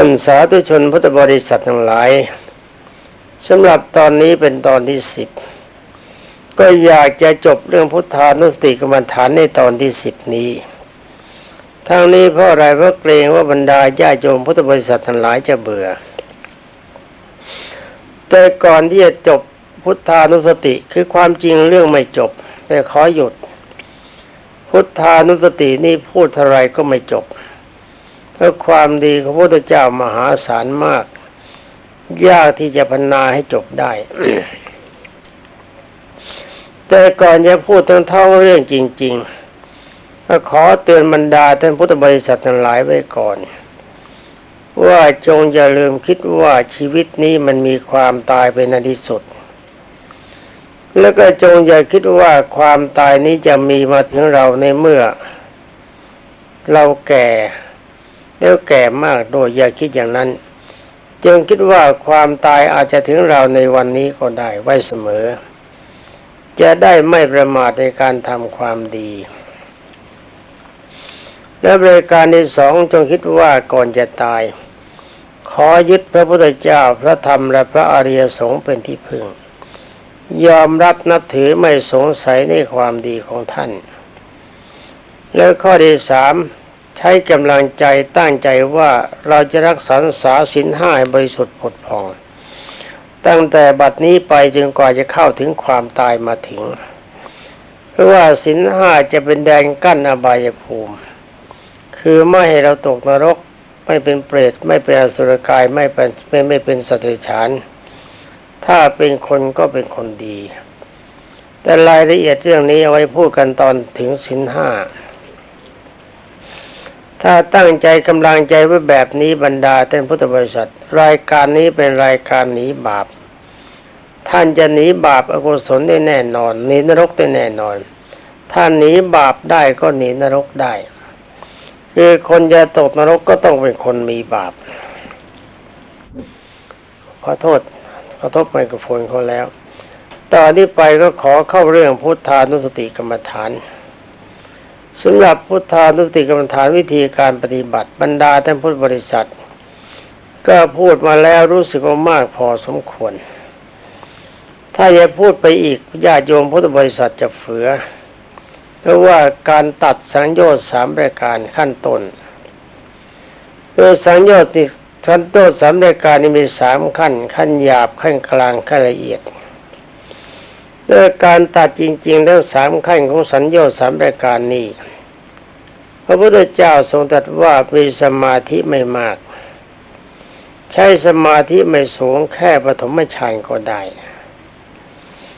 ท่านสาธุชนพุทธบริษัททั้งหลายสำหรับตอนนี้เป็นตอนที่สิบก็อยากจะจบเรื่องพุทธานุสติกรรมฐานในตอนที่สิบนี้ทั้งนี้เพราะอะไรเพราะเกรงว่าบรรดาญาโยมพุทธบริษัททั้งหลายจะเบื่อ แต่ก่อนที่จะจบพุทธานุสติคือความจริงเรื่องไม่จบ แต่ขอหยุด พุทธานุสตินี่พูดเท่าไรก็ไม่จบ เพราะความดีของพระพุทธเจ้ามหาศาลมาก ยากที่จะพรรณนาให้จบได้ แต่ก่อนจะพูดทั้งเท่าเรื่องจริงๆก็ขอเตือนบรรดาท่านพุทธบริษัททั้งหลายไว้ก่อน ว่าจงอย่าลืมคิดว่าชีวิตนี้มันมีความตายเป็นอันที่สุด แล้วก็จงอย่าคิดว่าความตายนี้จะมีมาถึงเราในเมื่อ เราแก่ แล้วแก่มากโดยอย่าคิดอย่างนั้น จึงคิดว่าความตายอาจจะถึงเราในวันนี้ก็ได้ไว้เสมอ จะได้ไม่ประมาทในการทำความดี และบริการที่สองจงคิดว่าก่อนจะตาย ขอยึดพระพุทธเจ้าพระธรรมและพระอริยสงฆ์เป็นที่พึ่ง ยอมรับนับถือไม่สงสัยในความดีของท่าน แล้วข้อที่สาม ใช้กำลังใจตั้งใจว่าเราจะรักษาสาสินห้าบริสุทธิ์ผดผ่อง ตั้งแต่บัดนี้ไปจนกว่าจะเข้าถึงความตายมาถึง เพราะว่าสินห้าจะเป็นแดนกั้นอบายภูมิ คือไม่ให้เราตกนรกไม่เป็นเปรตไม่เป็นอสุรกายไม่เป็นไม่ไม่เป็นสัตว์ฉาน ถ้าเป็นคนก็เป็นคนดี แต่รายละเอียดเรื่องนี้เอาไว้พูดกันตอนถึงสินห้า ถ้าตั้งใจกำลังใจไว้แบบนี้บรรดาท่านพุทธบริษัท รายการนี้เป็นรายการหนีบาป ท่านจะหนีบาปอกุศลได้แน่นอนหนีนรกได้แน่นอน ถ้าหนีบาปได้ก็หนีนรกได้ คือคนจะตกนรกก็ต้องเป็นคนมีบาป ขอโทษขอโทษไมโครโฟนเขาแล้ว ตอนนี้ไปก็ขอเข้าเรื่องพุทธานุสติกรรมฐาน สำหรับพุทธานุติกรรมฐานวิธีการปฏิบัติบรรดาท่านพุทธบริษัท ก็พูดมาแล้วรู้สึกว่ามากพอสมควร ถ้าจะพูดไปอีกญาติโยมพุทธบริษัทจะเฟือ เพราะว่าการตัดสังโยชน์สามรายการขั้นต้นโดยสังโยชน์ที่ขั้นต้นสามรายการนี้มีสามขั้น ขั้นหยาบขั้นกลางขั้นละเอียดโดยการตัดจริงๆ แล้วสามขั้นของสัญญาสามรายการนี้ พระพุทธเจ้าทรงตรัสว่ามีสมาธิไม่มาก ใช้สมาธิไม่สูงแค่ปฐมฌานก็ได้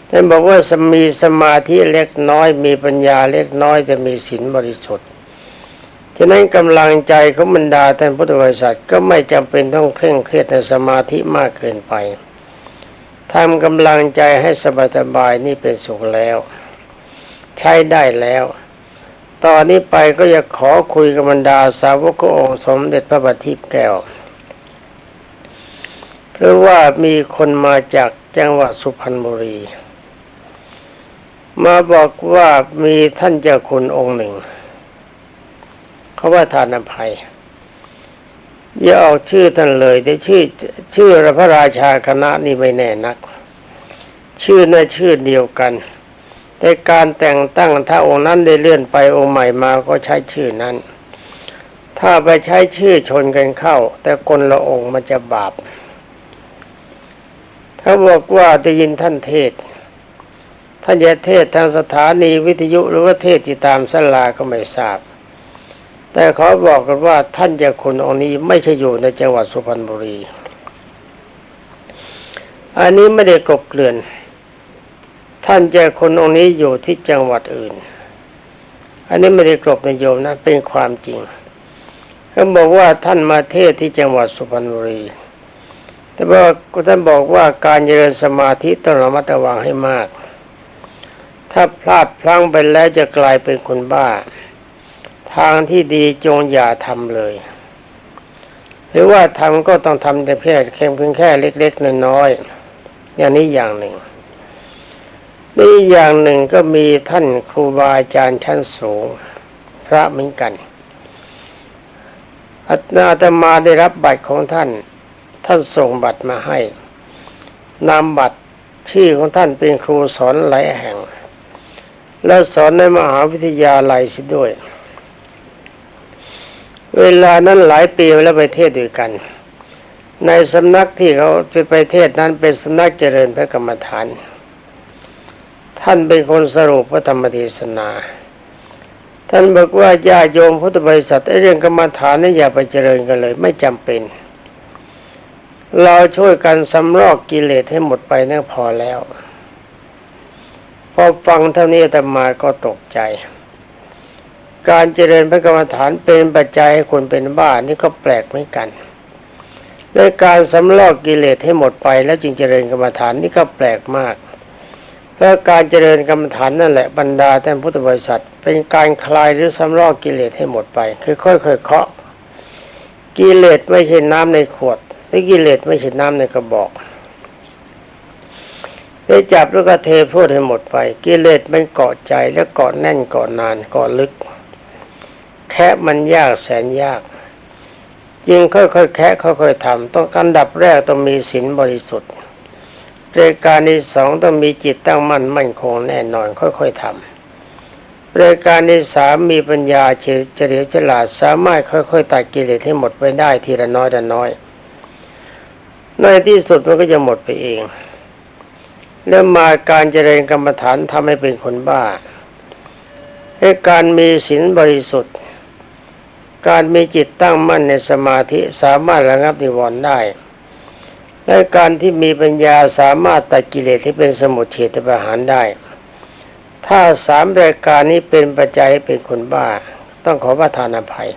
ท่านบอกว่าสมีสมาธิเล็กน้อยมีปัญญาเล็กน้อยจะมีศีลบริสุทธิ์ฉะนั้นกำลังใจของบรรดาท่านพุทธบริษัทก็ไม่จำเป็นต้องเคร่งเครียดในสมาธิมากเกินไปทำกำลังใจให้สบายๆนี่เป็นสุขแล้ว ใช้ได้แล้ว ตอนนี้ไปก็จะขอคุยกับบรรดาสาวกองค์สมเด็จพระบัณฑิตแก้ว เพราะว่ามีคนมาจากจังหวัดสุพรรณบุรี มาบอกว่ามีท่านเจ้าคุณองค์หนึ่ง เขาว่าทานอภัย อย่าออกชื่อท่านเลยแต่ชื่อชื่อพระราชาคณะนี่ไม่แน่นัก ชื่อน่าชื่อเดียวกัน แต่การแต่งตั้งถ้าองค์นั้นได้เลื่อนไปองค์ใหม่มาก็ใช้ชื่อนั้น ถ้าไปใช้ชื่อชนกันเข้า แต่คนละองค์มันจะบาป ถ้าบอกว่าจะยินท่านเทศ ท่านจะเทศทางสถานีวิทยุหรือว่าเทศที่ตามสลาก็ไม่ทราบ แต่ขอบอกกันว่าท่านจะคุณองค์นี้ไม่ใช่อยู่ในจังหวัดสุพรรณบุรี อันนี้ไม่ได้กลบเกลื่อน ท่านเจ้าคนองค์นี้อยู่ที่จังหวัดอื่น อันนี้ไม่ได้กลบในโยมนะ เป็นความจริงเขาบอกว่าท่านมาเทศที่จังหวัดสุพรรณบุรี แต่ว่าท่านบอกว่าการเจริญสมาธิต้องระมัดระวังให้มาก ถ้าพลาดพลั้งไปแล้วจะกลายเป็นคนบ้า ทางที่ดีจงอย่าทำเลย หรือว่าทำก็ต้องทำแต่เพียงแค่เพียงแค่เล็กๆน้อยๆอย่างนี้อย่างหนึ่ง นี่อย่างหนึ่งก็มีท่านครูบาอาจารย์ชั้นสูง พระเหมือนกันพอาอาตมาได้รับบัตรของท่าน ท่านส่งบัตรมาให้ นามบัตรชื่อของท่านเป็นครูสอนหลายแห่ง และสอนในมหาวิทยาลัยสิด้วย เวลานั้นหลายปีแล้วไปเทศด้วยกัน ในสำนักที่เขาไปไปเทศนั้นเป็นสำนักเจริญพระกรรมฐาน ท่านเป็นคนสรุปพระธรรมเทศนา ท่านบอกว่าญาโยมพุทธบริษัทเรื่องกรรมฐานนี่อย่าไปเจริญกันเลย ไม่จำเป็น เราช่วยกันสำรอกกิเลสให้หมดไปนั่นพอแล้ว พอฟังเท่านี้อาตมาก็ตกใจ การเจริญพระกรรมฐานเป็นปัจจัยให้คนเป็นบ้านี่ก็แปลกเหมือนกันในการสำรอกกิเลสให้หมดไปแล้วจึงเจริญกรรมฐานนี่ก็แปลกมาก เพราะการเจริญกรรมฐานนั่นแหละบรรดาท่านพุทธบริษัท เป็นการคลายหรือสำรอกกิเลสให้หมดไป คือค่อยๆเคาะกิเลสไม่ใช่น้ำในขวดหรือกิเลสไม่ใช่น้ำในกระบอกได้จับแล้วก็เทพูดให้หมดไป กิเลสมันเกาะใจแล้วเกาะแน่นเกาะนานเกาะลึก แค่มันยากแสนยากยิ่งค่อยๆแค่ค่อยๆทำต้องอันดับแรกต้องมีศีลบริสุทธิ์ รายการที่สองต้องมีจิตตั้งมั่นมั่นคงแน่นอนค่อยๆทำรายการที่สามมีปัญญาเฉลียวฉลาดสามารถค่อยๆตัดกิเลสให้หมดไปได้ทีละน้อยละน้อย ในที่สุดมันก็จะหมดไปเองแล้วมาการเจริญกรรมฐานทำให้เป็นคนบ้าให้การมีศีลบริสุทธิ์ การมีจิตตั้งมั่นในสมาธิสามารถระงับนิวรณ์ได้ และการที่มีปัญญาสามารถตัดกิเลสที่เป็นสมุทเฉทประหารได้ ถ้าสามรายการนี้เป็นปัจจัยให้เป็นคนบ้า ต้องขอประทานอภัย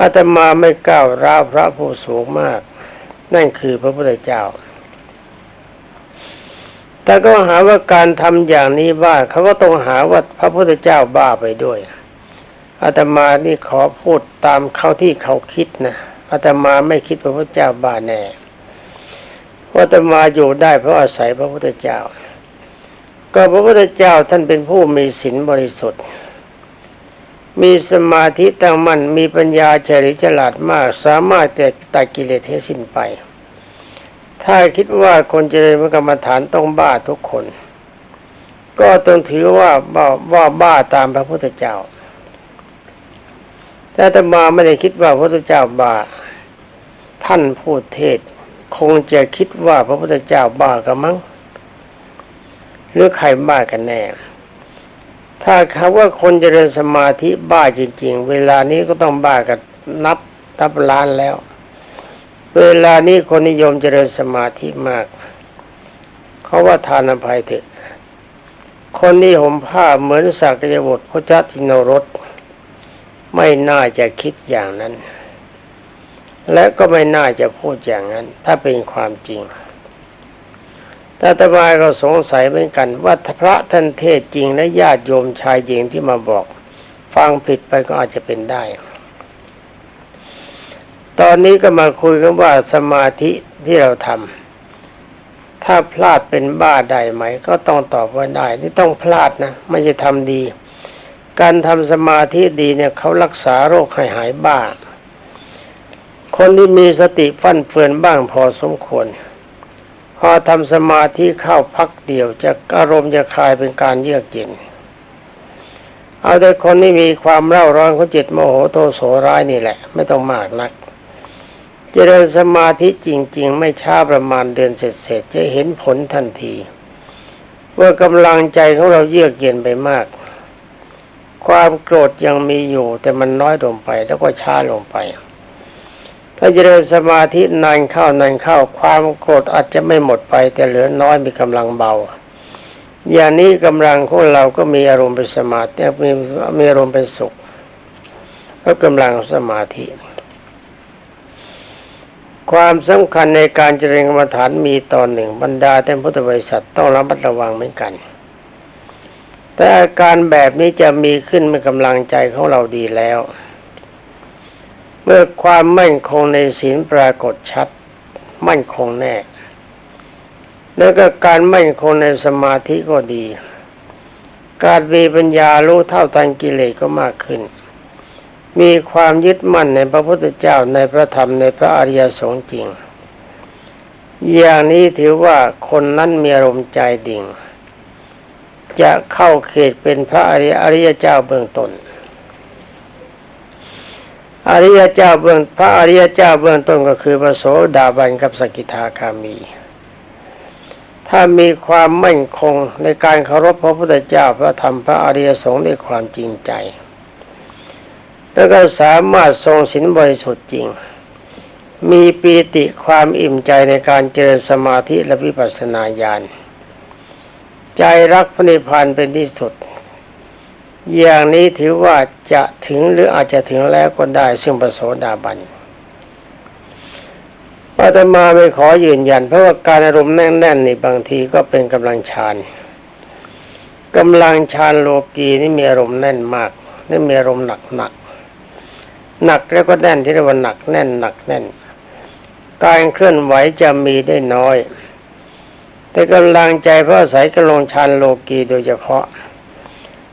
อาตมาไม่ก้าวร้าวพระผู้สูงมาก นั่นคือพระพุทธเจ้า แต่ก็หาว่าการทำอย่างนี้บ้าเขาก็ต้องหาว่าพระพุทธเจ้าบ้าไปด้วย อาตมานี่ขอพูดตามเขาที่เขาคิดนะอาตมาไม่คิดพระพุทธเจ้าบ้าแน่ ว่าอาตมาอยู่ได้เพราะอาศัยพระพุทธเจ้า ก็พระพุทธเจ้าท่านเป็นผู้มีศีลบริสุทธิ์ มีสมาธิตั้งมั่นมีปัญญาเฉลียวฉลาดมาก สามารถแต่ตัดกิเลสให้สิ้นไป ถ้าคิดว่าคนเจริญกรรมฐานต้องบ้าทุกคน ก็ต้องถือว่าบ้าว่าบ้าตามพระพุทธเจ้าแต่ตมาไม่ได้คิดว่าพระพุทธเจ้าบ้าท่านพูดเทศ คงจะคิดว่าพระพุทธเจ้าบ้ากันมั้งหรือใครบ้ากันแน่ ถ้าคำว่าคนเจริญสมาธิบ้าจริง ๆ เวลานี้ก็ต้องบ้ากันนับนับล้านแล้ว เวลานี้คนนิยมเจริญสมาธิมาก เขาว่าทานอภัยเถอะคนนี้ห่มผ้าเหมือนสักยบุตรพระจัติโนรสไม่น่าจะคิดอย่างนั้น และก็ไม่น่าจะพูดอย่างนั้น ถ้าเป็นความจริงแต่ตมาก็สงสัยเหมือนกัน ว่าพระท่านเทศจริงและญาติโยมชายหญิงที่มาบอก ฟังผิดไปก็อาจจะเป็นได้ ตอนนี้ก็มาคุยกันว่าสมาธิที่เราทำถ้าพลาดเป็นบ้าได้ไหม ก็ต้องตอบว่าได้นี่ต้องพลาดนะไม่ใช่ทำดี การทำสมาธิดีเนี่ยเขารักษาโรคให้หายบ้า คนที่มีสติฟั่นเฟือนบ้างพอสมควร พอทำสมาธิเข้าพักเดียวจะอารมณ์จะคลายเป็นการเยือกเย็น เอาแต่คนที่มีความเร่าร้อนของจิตโมโหโทโสร้ายนี่แหละ ไม่ต้องมากนักเจริญสมาธิจริง ๆ ไม่ช้าประมาณเดือนเสร็จๆจะเห็นผลทันทีเมื่อกำลังใจของเราเยือกเย็นไปมาก ความโกรธยังมีอยู่แต่มันน้อยลงไปแล้วก็ช้าลงไป ถ้าเจริญสมาธินานเข้านานเข้าความโกรธอาจจะไม่หมดไปแต่เหลือน้อยมีกำลังเบา อย่างนี้กำลังของเราก็มีอารมณ์เป็นสมาธิมีมีอารมณ์เป็นสุขเพราะกำลังสมาธิ ความสำคัญในการเจริญกรรมฐานมีตอนหนึ่งบรรดาท่านพุทธบริษัทต้องระมัดระวังเหมือนกัน แต่อาการแบบนี้จะมีขึ้นเมื่อกำลังใจของเราดีแล้ว เมื่อความมั่นคงในศีลปรากฏชัด มั่นคงแน่ แล้วก็การมั่นคงในสมาธิก็ดี การมีปัญญารู้เท่าทันกิเลสก็มากขึ้น มีความยึดมั่นในพระพุทธเจ้าในพระธรรมในพระอริยสงฆ์จริง อย่างนี้ถือว่าคนนั้นมีอารมณ์ใจดิ่ง จะเข้าเขตเป็นพระอริยอริยเจ้าเบื้องต้น อริยเจ้าเบื้องพระอริยเจ้าเบื้องต้นก็คือพระโสดาบันกับสกิทาคามี ถ้ามีความมั่นคงในการเคารพพระพุทธเจ้าพระธรรมพระอริยสงฆ์ด้วยความจริงใจ แล้วก็สามารถทรงศีลบริสุทธิ์จริง มีปีติความอิ่มใจในการเจริญสมาธิและวิปัสสนาญาณใจรักพระนิพพานเป็นที่สุด อย่างนี้ถือว่าจะถึงหรืออาจจะถึงแล้วก็ได้ซึ่งประโสดาบันอาตมาไม่ขอยืนยัน เพราะว่าการอารมณ์แน่นๆนี่บางทีก็เป็นกำลังฌานกำลังฌานโลกีนี่มีอารมณ์แน่นมากนี่มีอารมณ์หนักหนักหนักแล้วก็แน่นที่เรียกว่าหนักแน่นหนักแน่น การเคลื่อนไหวจะมีได้น้อย แต่กำลังใจเพราะอาศัยกำลังฌานโลกีโดยเฉพาะ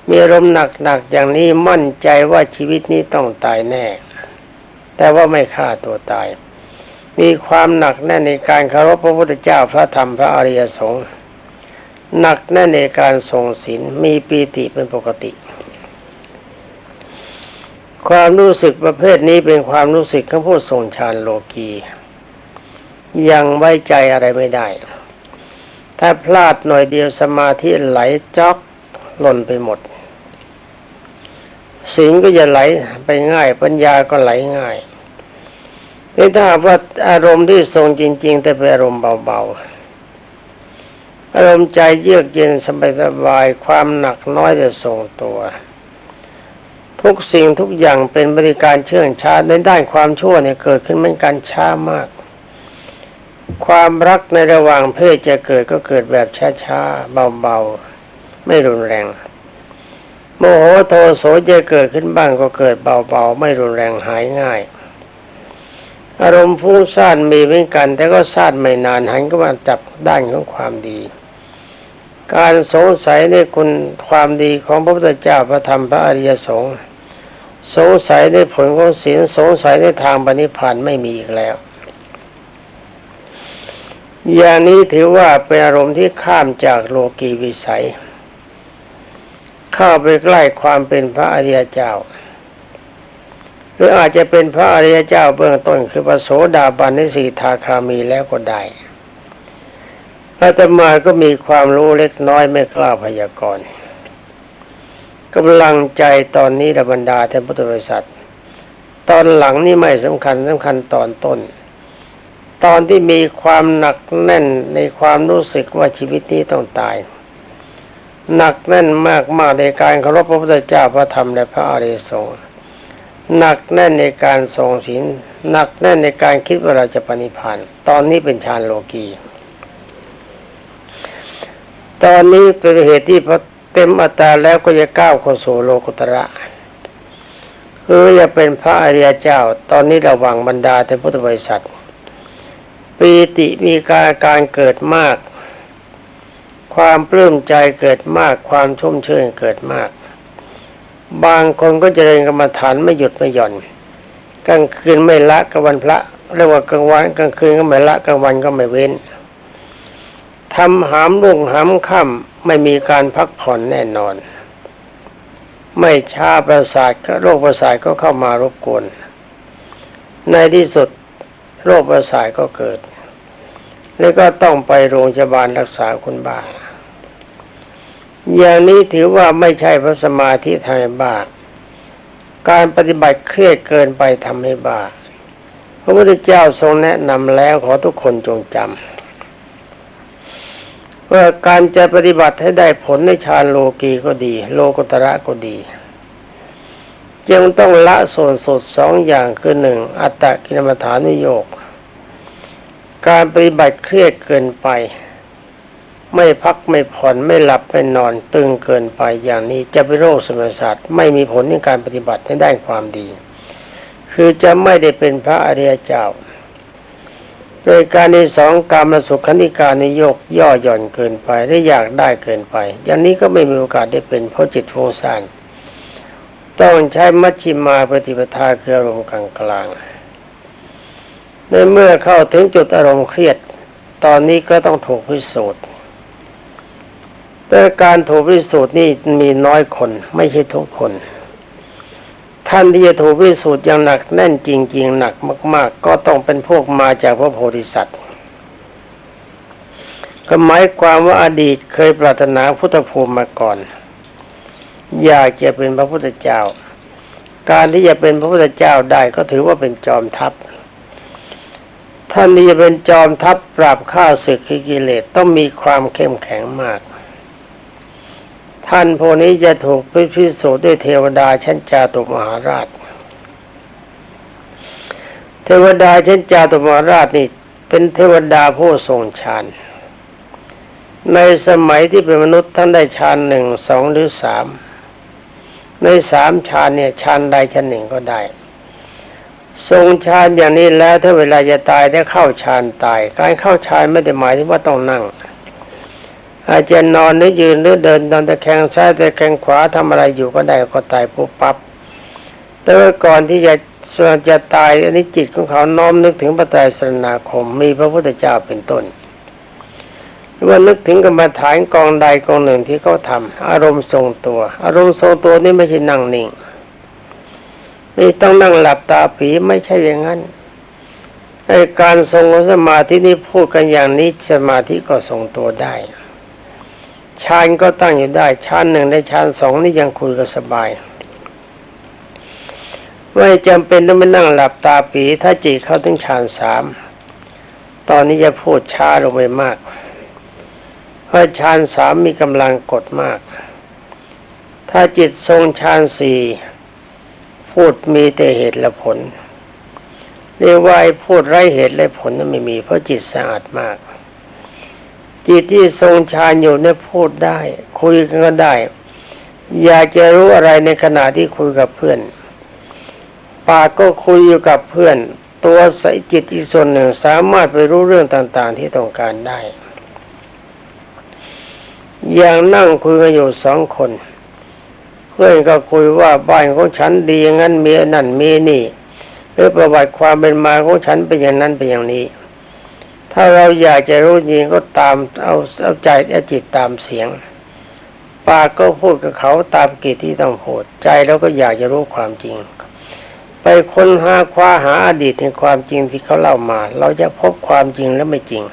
มีอารมณ์หนักๆอย่างนี้มั่นใจว่าชีวิตนี้ต้องตายแน่ แต่ว่าไม่ฆ่าตัวตาย มีความหนักแน่นในการเคารพพระพุทธเจ้าพระธรรมพระอริยสงฆ์หนักแน่นในการทรงศีลมีปีติเป็นปกติ ความรู้สึกประเภทนี้เป็นความรู้สึกของผู้ทรงฌานโลกียังไว้ใจอะไรไม่ได้ ถ้าพลาดหน่อยเดียวสมาธิไหลจ๊อก หล่นไปหมดสิ่งก็จะไหลไปง่าย ปัญญาก็ไหลง่ายนี่ถ้าว่าอารมณ์ที่ทรงจริง ๆ แต่เป็นอารมณ์เบาๆอารมณ์ใจเยือกเย็นสบายๆความหนักน้อยจะทรงตัว ทุกสิ่งทุกอย่างเป็นบริการเชื่องช้าในด้านความชั่วเนี่ยเกิดขึ้นเหมือนกันช้ามาก ความรักในระหว่างเพศจะเกิดก็เกิดแบบช้าๆเบาๆ ไม่รุนแรง โมโหโทโสจะเกิดขึ้นบ้างก็เกิดเบาๆ ไม่รุนแรงหายง่าย อารมณ์ฟุ้งซ่านมีเหมือนกัน แต่ก็ซ่านไม่นานหันก็มาจับด้านของความดี การสงสัยในคุณความดีของพระพุทธเจ้าพระธรรมพระอริยสงฆ์สงสัยในผลของศีลสงสัยในทางปณิพานไม่มีอีกแล้วอย่างนี้ถือว่าเป็นอารมณ์ที่ข้ามจากโลกีวิสัย เข้าไปใกล้ความเป็นพระอริยเจ้า หรืออาจจะเป็นพระอริยเจ้าเบื้องต้นคือพระโสดาบันในสีทาคามีแล้วก็ได้อาตมาก็มีความรู้เล็กน้อยไม่กล้าพยากรณ์กำลังใจตอนนี้ระบรรดาเท่านพุทธบริษัท ตอนหลังนี่ไม่สำคัญสำคัญตอนต้น ตอนที่มีความหนักแน่นในความรู้สึกว่าชีวิตนี้ต้องตาย หนักแน่นมากมากในการเคารพพระพุทธเจ้าพระธรรมและพระอริยสงฆ์หนักแน่นในการทรงศีลหนักแน่นในการคิดว่าเราจะปณิพันธ์ตอนนี้เป็นฌานโลกีตอนนี้เป็นเหตุที่พอเต็มอัตราแล้วก็จะก้าวเข้าสู่โลกุตระคือจะเป็นพระอริยเจ้า ตอนนี้ระวังบรรดาท่พุทธบริษัทปีติมีการการเกิดมาก ความปลื้มใจเกิดมากความชุ่มชื่นเกิดมาก บางคนก็จะเรียนกรรมฐานไม่หยุดไม่หย่อนกลางคืนไม่ละกลางวันพระเรียกว่ากลางวันกลางคืนก็ไม่ละกลางวันก็ไม่เว้นทำหามรุ่งหามค่ำไม่มีการพักผ่อนแน่นอน ไม่ช้าประสาทโรคประสาทก็เข้ามารบกวน ในที่สุดโรคประสาทก็เกิด แล้วก็ต้องไปโรงพยาบาลรักษาคนบ้า อย่างนี้ถือว่าไม่ใช่พระสมาธิทำให้บ้า การปฏิบัติเครียดเกินไปทำให้บ้า พระพุทธเจ้าทรงแนะนำแล้วขอทุกคนจงจำว่าการจะปฏิบัติให้ได้ผลในฌานโลกีก็ดี โลกุตระก็ดีจึงต้องละส่วนสุดสองอย่างคือหนึ่งอัตตกิลมฐานุโยก การปฏิบัติเครียดเกินไป ไม่พักไม่ผ่อนไม่หลับไม่นอนตึงเกินไปอย่างนี้จะเป็นโรคสมองศาสตร์ไม่มีผลในการปฏิบัติให้ได้ความดี คือจะไม่ได้เป็นพระอริยเจ้า โดยการในสองการมาสุขนิการนิยกย่อหย่อนเกินไปได้อยากได้เกินไป อย่างนี้ก็ไม่มีโอกาสได้เป็นเพราะจิตฟุ้งซ่านต้องใช้มัชชิมาปฏิปทาคืออารมณ์กลางกลางๆ ในเมื่อเข้าถึงจุดอารมณ์เครียด ตอนนี้ก็ต้องถูกพิสูจน์แต่การถูกพิสูจน์นี่มีน้อยคน ไม่ใช่ทุกคน ท่านที่จะถูกพิสูจน์อย่างหนักแน่นจริง ๆ หนักมาก ๆ ก็ต้องเป็นพวกมาจากพระโพธิสัตว์ก็หมายความว่าอดีตเคยปรารถนาพุทธภูมิมาก่อน อยากจะเป็นพระพุทธเจ้า การที่จะเป็นพระพุทธเจ้าได้ก็ถือว่าเป็นจอมทัพ ท่านที่เป็นจอมทัพปราบข้าศึกกิเลสต้องมีความเข้มแข็งมาก ท่านพวกนี้จะถูกพิสูจน์ด้วยเทวดาชั้นจาตุมหาราช เทวดาชั้นจาตุมหาราชนี่เป็นเทวดาผู้ทรงฌานในสมัยที่เป็นมนุษย์ท่านได้ฌานหนึ่งสองหรือสามในสามฌานเนี่ยฌานใดฌานหนึ่งก็ได้ ทรงฌานอย่างนี้แล้วถ้าเวลาจะตายได้เข้าฌานตาย การเข้าฌานไม่ได้หมายถึงว่าต้องนั่ง อาจจะนอนหรือยืนหรือเดินนอนตะแคงซ้ายตะแคงขวาทำอะไรอยู่ก็ได้ก็ตายปุ๊บปั๊บแต่ว่าก่อนที่จะส่วนจะตายอันนี้จิตของเขาน้อมนึกถึงพระไตรสรณาคมมีพระพุทธเจ้าเป็นต้นหรือว่านึกถึงกรรมฐานกองใดกองหนึ่งที่เขาทำอารมณ์ทรงตัว อารมณ์ทรงตัวนี่ไม่ใช่นั่งนิ่ง นี่ต้องนั่งหลับตาผีไม่ใช่อย่างนั้นไอการทรงสมาธินี่พูดกันอย่างนี้สมาธิก็ทรงตัวได้ฌานก็ตั้งอยู่ได้ฌานหนึ่งในฌานสองนี่ยังคุยกันสบายไม่จำเป็นต้องไปนั่งหลับตาปีถ้าจิตเข้าถึงฌานสามตอนนี้จะพูดช้าลงไปมาก เพราะฌานสามมีกำลังกดมาก ถ้าจิตทรงฌานสี่ พูดมีแต่เหตุและผลเรียกว่าพูดไร้เหตุและผลนั้นไม่มี เพราะจิตสะอาดมาก จิตที่ทรงฌานอยู่เนี่ยพูดได้ คุยกันก็ได้ อยากจะรู้อะไรในขณะที่คุยกับเพื่อน ปากก็คุยอยู่กับเพื่อน ตัวใสจิตอีกส่วนหนึ่งสามารถไปรู้เรื่องต่างๆที่ต้องการได้ อย่างนั่งคุยกันอยู่สองคน พื่อนก็คุยว่าบ้านของฉันดีอย่างนั้นมีนั่นมีนี่หรือประวัติความเป็นมาของฉันเป็นอย่างนั้นเป็นอย่างนี้ ถ้าเราอยากจะรู้จริงก็ตามเอาเอาใจเอาจิตตามเสียง ปากก็พูดกับเขาตามกิจที่ต้องพูดใจเราก็อยากจะรู้ความจริง ไปค้นหาคว้าหาอดีตในความจริงที่เขาเล่ามา เราจะพบความจริงและไม่จริง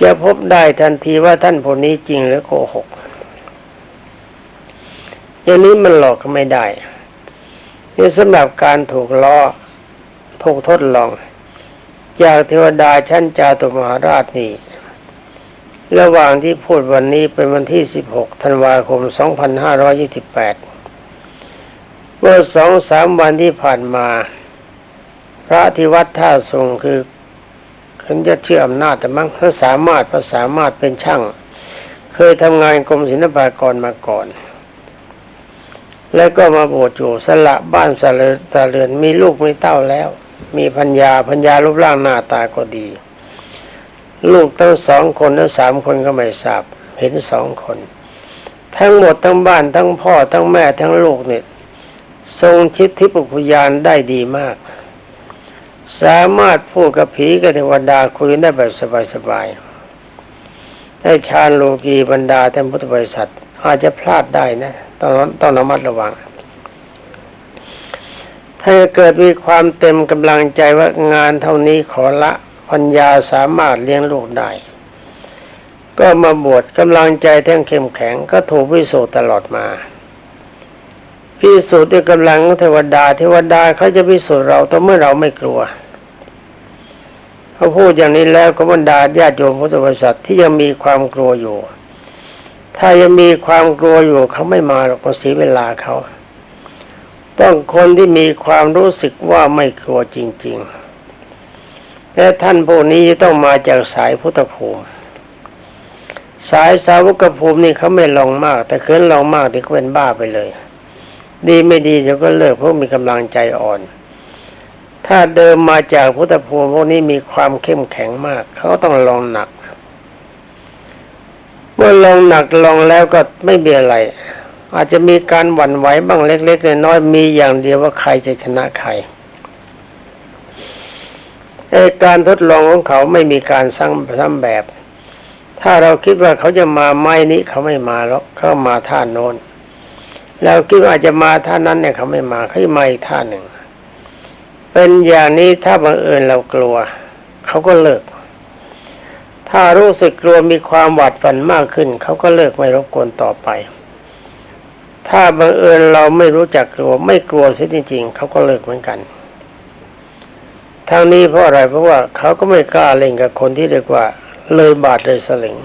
จะพบได้ทันทีว่าท่านผู้นี้จริงหรือโกหก อย่างนี้มันหลอกก็ไม่ได้นี่สำหรับการถูกล้อถูกทดลอง จากเทวดาชั้นจาตุมหาราชนี่ระหว่างที่พูดวันนี้เป็นวันที่ 16 ธันวาคม 2528 เมื่อสองสามวันที่ผ่านมา พระที่วัดท่าทรงคือเขาจะเชื่ออำนาจแต่มั้งเขาสามารถภาสามารถเป็นช่าง เคยทำงานกรมศิลปากรมาก่อน แล้วก็มาบวชอยู่สละบ้านสละตเรือนมีลูกมีเต้าแล้ว มีพัญญาพัญญารูปร่างหน้าตาก็ดี ลูกทั้งสองคนและสามคนก็ไม่ทราบเห็นสองคน ทั้งหมดทั้งบ้านทั้งพ่อทั้งแม่ทั้งลูกเนี่ยทรงชิดทิพยญาณได้ดีมาก สามารถพูดกับผีกับเทวดาคุยได้แบบสบายๆได้ฌานโลกีบรรดาท่านพุทธบริษัทอาจจะพลาดได้นะ ต้องต้องระมัดระวัง ถ้าเกิดมีความเต็มกำลังใจว่างานเท่านี้ขอละปัญญาสามารถเลี้ยงลูกได้ ก็มาบวชกำลังใจแทั้งเข้มแข็งก็ถูกพิสูจน์ตลอดมาพิสูจน์ด้วยกำลังของเทวดา เทวดาเขาจะพิสูจน์เราต่อเมื่อเราไม่กลัวเขาพูดอย่างนี้แล้วก็บรรดาญาติโยมพุทธบริษัทที่ยังมีความกลัวอยู่ ถ้ายังมีความกลัวอยู่เขาไม่มาหรอกเสียเวลาเขา ต้องคนที่มีความรู้สึกว่าไม่กลัวจริง ๆ และท่านพวกนี้ต้องมาจากสายพุทธภูมิ สายสาวกภูมินี่เขาไม่ลองมาก แต่เคินลองมากที่เขาเป็นบ้าไปเลย ดีไม่ดีเดี๋ยวก็เลิกเพราะมีกำลังใจอ่อน ถ้าเดิมมาจากพุทธภูมิพวกนี้มีความเข้มแข็งมาก เขาต้องลองหนัก เมื่อลองหนักลองแล้วก็ไม่มีอะไร อาจจะมีการหวั่นไหวบ้างเล็กๆน้อยๆมีอย่างเดียวว่าใครจะชนะใครไอการทดลองของเขาไม่มีการสร้างซ้ำแบบ ถ้าเราคิดว่าเขาจะมาไม้นี้เขาไม่มาหรอกเขามาท่าโน้นเราคิดว่าอาจจะมาท่านั้นเนี่ยเขาไม่มาเขาจะมาอีกท่าหนึ่ง เป็นอย่างนี้ถ้าบังเอิญเรากลัว เขาก็เลิก ถ้ารู้สึกกลัวมีความหวาดฝันมากขึ้น เขาก็เลิกไม่รบกวนต่อไป ถ้าบังเอิญเราไม่รู้จักกลัวไม่กลัวเสียจริงๆเขาก็เลิกเหมือนกันทางนี้เพราะอะไรเพราะว่าเขาก็ไม่กล้าเล่นกับคนที่เรียกว่า เลยบาทเลยสลึง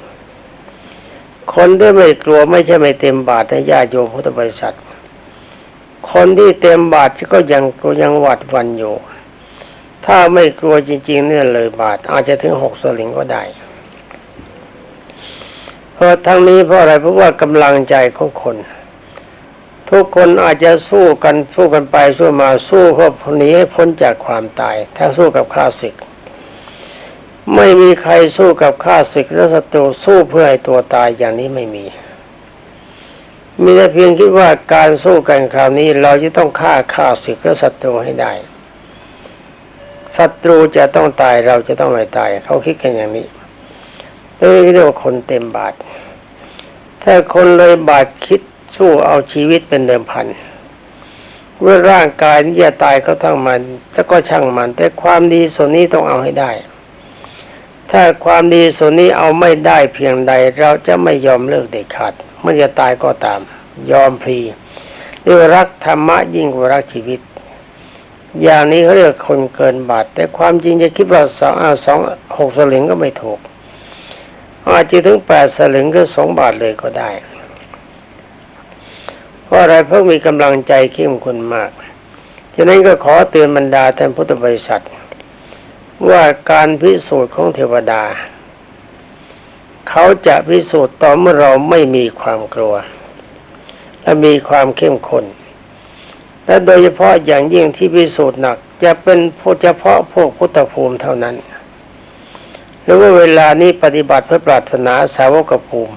คนที่ไม่กลัวไม่ใช่ไม่เต็มบาทในญาติโยมพุทธบริษัท คนที่เต็มบาทก็ยังกลัวยังหวาดวันอยู่ ถ้าไม่กลัวจริง ๆ เนี่ยเลยบาทอาจจะถึงหกสลึงก็ได้ เพราะทั้งนี้เพราะอะไรเพราะว่ากำลังใจของคน ทุกคนอาจจะสู้กันสู้กันไปสู้มาสู้เพื่อหนีให้พ้นจากความตาย ถ้าสู้กับข้าศึก ไม่มีใครสู้กับข้าศึกและศัตรูสู้เพื่อให้ตัวตายอย่างนี้ไม่มี มีแต่เพียงคิดว่าการสู้กันคราวนี้เราจะต้องฆ่าข้าศึกและศัตรูให้ได้ศัตรูจะต้องตายเราจะต้องไม่ตาย เขาคิดกันอย่างนี้ เรียกว่าคนเต็มบาท ถ้าคนเลยบาทคิดสู้เอาชีวิตเป็นเดิมพันเมื่อร่างกายนี้จะตายก็ทั้งมันจะก็ช่างมัน แต่ความดีส่วนนี้ต้องเอาให้ได้ ถ้าความดีส่วนนี้เอาไม่ได้เพียงใด เราจะไม่ยอมเลิกเด็ดขาดเมื่อจะตายก็ตาม ยอมพลีด้วยรักธรรมะยิ่งกว่ารักชีวิต อย่างนี้เขาเรียกคนเกินบาท แต่ความจริงจะคิดว่าสองสองหกสลึงก็ไม่ถูก อาจจะถึงแปดสลึงก็สองบาทเลยก็ได้ เพราะอะไรเพราะมีกำลังใจเข้มข้นมาก ฉะนั้นก็ขอเตือนบรรดาท่านพุทธบริษัท ว่าการพิสูจน์ของเทวดา เขาจะพิสูจน์ต่อเมื่อเราไม่มีความกลัว และมีความเข้มข้นและโดยเฉพาะอย่างยิ่งที่พิสูจน์หนัก จะเป็นเฉพาะพวกพุทธภูมิเท่านั้น หรือว่าเวลานี้ปฏิบัติเพื่อปรารถนาสาวกภูมิ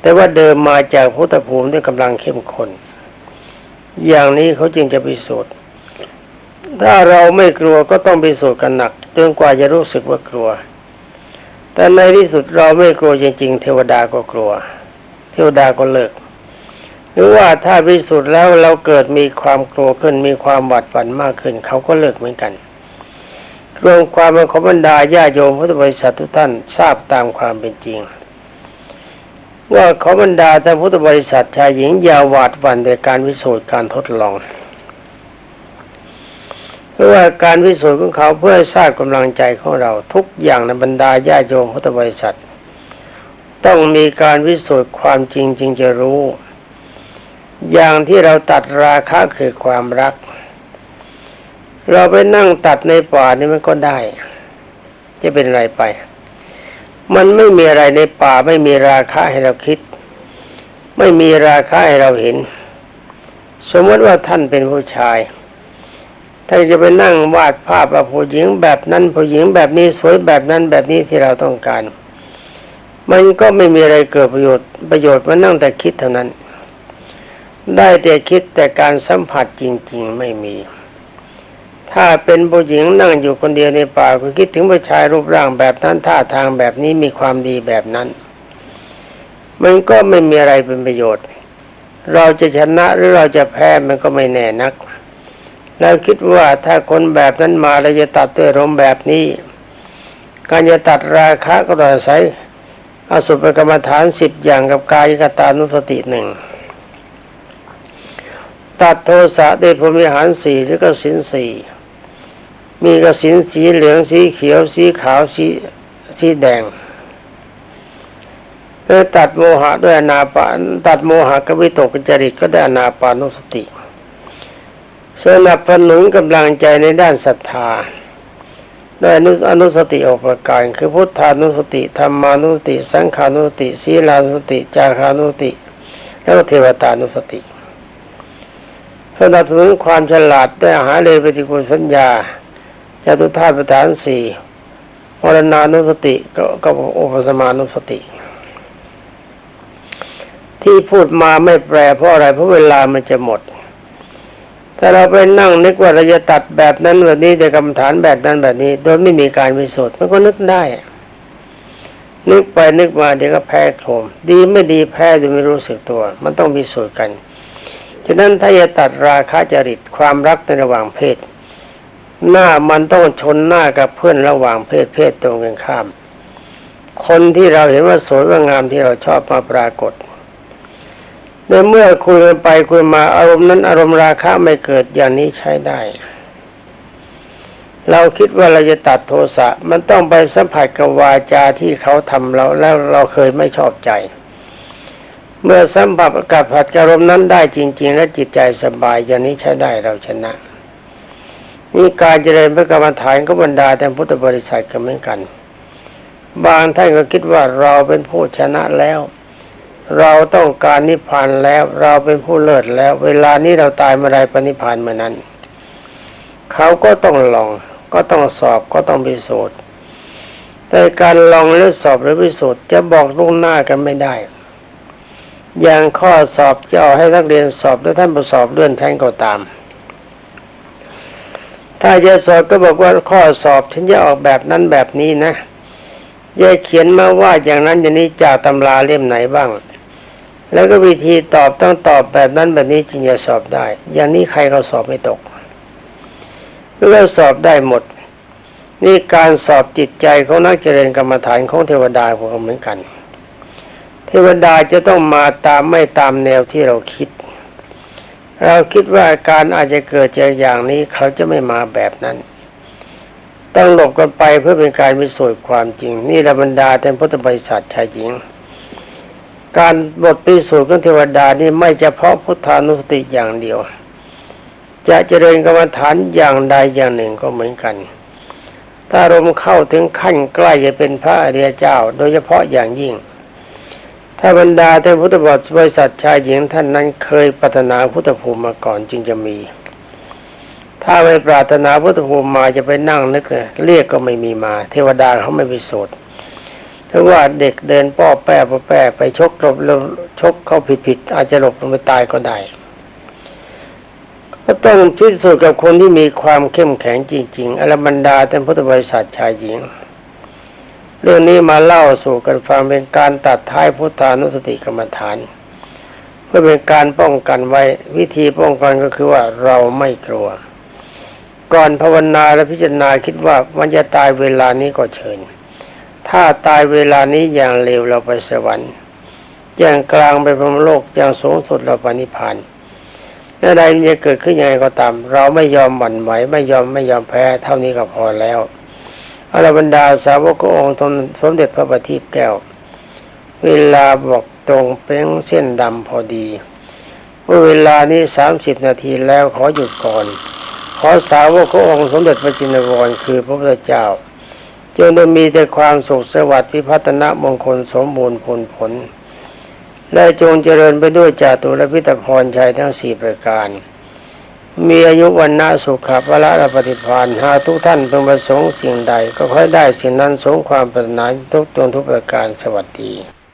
แต่ว่าเดิมมาจากพุทธภูมิด้วยกำลังเข้มข้นอย่างนี้เขาจึงจะพิสูจน์ถ้าเราไม่กลัวก็ต้องพิสูจน์กันหนักจนกว่าจะรู้สึกว่ากลัว แต่ในที่สุดเราไม่กลัวจริง ๆ เทวดาก็กลัว เทวดาก็เลิกหรือว่าถ้าพิสูจน์แล้วเราเกิดมีความกลัวขึ้นมีความหวาดหวั่นมากขึ้น เขาก็เลิกเหมือนกัน รวมความเป็นของบรรดาญาโยมพุทธบริษัททุกท่านทราบตามความเป็นจริง ว่าขอบรรดาท่านพุทธบริษัทชายหญิงยาหวาดวันในการพิสูจน์การทดลองเพราะว่าการพิสูจน์ของเขาเพื่อให้าบกำลังใจของเราทุกอย่างในบรรดาญาโยมพุทธบริษัท ต้องมีการพิสูจน์ความจริงจึงจะรู้ อย่างที่เราตัดราคะคือความรัก เราไปนั่งตัดในป่านี่มันก็ได้ จะเป็นอะไรไป มันไม่มีอะไรในป่าไม่มีราคะให้เราคิด ไม่มีราคะให้เราเห็น สมมติว่าท่านเป็นผู้ชายท่านจะไปนั่งวาดภาพว่าผู้หญิงแบบนั้นผู้หญิงแบบนี้สวยแบบนั้นแบบนี้ที่เราต้องการ มันก็ไม่มีอะไรเกิดประโยชน์ประโยชน์มันนั่งแต่คิดเท่านั้น ได้แต่คิดแต่การสัมผัสจริง ๆ ไม่มี ถ้าเป็นผู้หญิงนั่งอยู่คนเดียวในป่าก็คิดถึงผู้ชายรูปร่างแบบนั้นท่าทางแบบนี้มีความดีแบบนั้น มันก็ไม่มีอะไรเป็นประโยชน์ เราจะชนะหรือเราจะแพ้มันก็ไม่แน่นักเราคิดว่าถ้าคนแบบนั้นมาเราจะตัดด้วยลมแบบนี้ การจะตัดราคะก็ต้องอาศัยอสุภกรรมฐานสิบอย่างกับกายกตานุสติหนึ่งตัดโทสะด้วยพรมิหารสี่หรือก็สินสี่ มีกระสินสีเหลืองสีเขียวสีขาวสีสีแดงเพื่อตัดโมหะด้วยอนาปานตัดโมหะกวิตกจริตก็ได้อนาปานุสติสนับสนุนกำลังใจในด้านศรัทธาด้วยอนุอนุสติออกประการ คือพุทธานุสติธรรมานุสติ สังขานุสติศีลานุสติจาคานุสติ แล้วเทวตานุสติสนับสนุนความฉลาดได้หาเลยปฏิกุลสัญญา จตุธาตุประธานสี่มรณานุสติก็ก็อุปสมานุสติ ที่พูดมาไม่แปลเพราะอะไรเพราะเวลามันจะหมด ถ้าเราไปนั่งนึกว่าเราจะตัดแบบนั้นแบบนี้แต่กรรมฐานแบบนั้นแบบนี้ โดยไม่มีการพิสูจน์มันก็นึกได้ นึกไปนึกมาเดี๋ยวก็แพ้โคมดีไม่ดีแพ้โดยไม่รู้สึกตัว มันต้องมีสูตรกันฉะนั้นถ้าจะตัดราคะจริตความรักในระหว่างเพศ หน้ามันต้องชนหน้ากับเพื่อนระหว่างเพศเพศตรงกันข้าม คนที่เราเห็นว่าสวยว่างามที่เราชอบมาปรากฏในเมื่อคุยกันไปคุยมาอารมณ์นั้นอารมณ์ราคะไม่เกิดอย่างนี้ใช้ได้ เราคิดว่าเราจะตัดโทสะมันต้องไปสัมผัสกับวาจาที่เขาทำเราแล้วเราเคยไม่ชอบใจ เมื่อสัมผัสกับผัดอารมณ์นั้นได้จริง ๆ และจิตใจสบายอย่างนี้ใช้ได้เราชนะ นี่การเจริญพระกรรมฐานก็บรรดาแต่พุทธบริษัทก็เหมือนกัน บางท่านก็คิดว่าเราเป็นผู้ชนะแล้ว เราต้องการนิพพานแล้ว เราเป็นผู้เลิศแล้ว เวลานี้เราตายเมื่อไรปณิพพานเมื่อนั้น เขาก็ต้องลอง ก็ต้องสอบก็ต้องพิสูจน์แต่การลองหรือสอบหรือพิสูจน์จะบอกล่วงหน้ากันไม่ได้ อย่างข้อสอบจะเอาให้นักเรียนสอบแล้วท่านประสอบเลื่อนแท่งก็ตาม ถ้าจะสอบก็บอกว่าข้อสอบฉันจะออกแบบนั้นแบบนี้นะอย่าเขียนมาว่าอย่างนั้นอย่างนี้จากตำราเล่มไหนบ้าง แล้วก็วิธีตอบต้องตอบแบบนั้นแบบนี้จึงจะสอบได้ อย่างนี้ใครเขาสอบไม่ตกเราสอบได้หมด นี่การสอบจิตใจของนักเจริญกรรมฐานของเทวดาพวกเหมือนกัน เทวดาจะต้องมาตามไม่ตามแนวที่เราคิด เราคิดว่าการอาจจะเกิดจากอย่างนี้เขาจะไม่มาแบบนั้นต้องหลบกันไปเพื่อเป็นการพิสูจน์ความจริง นี่ระบรรดาแทนพุทธบริษัทชายหญิง การบทพิสูจน์ของเทวดานี่ไม่เฉพาะพุทธานุสติอย่างเดียว จะเจริญกรรมฐานอย่างใดอย่างหนึ่งก็เหมือนกัน ถ้ารมเข้าถึงขั้นใกล้จะเป็นพระอริยเจ้า โดยเฉพาะอย่างยิ่ง ถ้าบรรดาท่านพุทธบริษัทชายหญิงท่านนั้นเคยปรารถนาพุทธภูมิมาก่อนจึงจะมี ถ้าไม่ปรารถนาพุทธภูมิมาจะไปนั่งนึกเลยเรียกก็ไม่มีมา เทวดาเขาไม่พิสูจน์ถ้าว่าเด็กเดินป้อแป้ป้อแป้ไปชกหลบชกเข้าผิดผิดๆอาจจะหลบลงไปตายก็ได้ก็ต้องพิสูจน์กับคนที่มีความเข้มแข็งจริง ๆอรบรรดาท่านพุทธบริษัทชายหญิง เรื่องนี้มาเล่าสู่กันฟังเป็นการตัดท้ายพุทธานุสติกรรมฐาน เพื่อเป็นการป้องกันไว้วิธีป้องกันก็คือว่าเราไม่กลัว ก่อนภาวนาและพิจารณาคิดว่ามันจะตายเวลานี้ก็เชิญ ถ้าตายเวลานี้อย่างเร็วเราไปสวรรค์อย่างกลางไปพรหมโลกอย่างสูงสุดเราไปนิพพานอะไรมันจะเกิดขึ้นยังไงก็ตาม เราไม่ยอมหวั่นไหวไม่ยอมไม่ยอมแพ้เท่านี้ก็พอแล้ว อรบรรดาสาวกองค์สมเด็จพระบัณฑิตแก้ว เวลาบอกตรงเป้งเส้นดำพอดีเมื่อเวลานี้สามสิบนาทีแล้วขอหยุดก่อน ขอสาวกขององค์สมเด็จพระจินวรคือพระพุทธเจ้าจงได้มีแต่ความสุขสวัสดิ์พิพัฒนมงคลสมบูรณ์ผลผล และจงเจริญไปด้วยจาตุรพิตรพรชัยทั้งสี่ประการ มีอายุวันนาสุขภละและปฏิพานหาทุกท่านเพึงประสงค์สิ่งใด ก็ค่อยได้สิ่งนั้นสงความปรารถนาทุกตวงทุกประการสวัสดี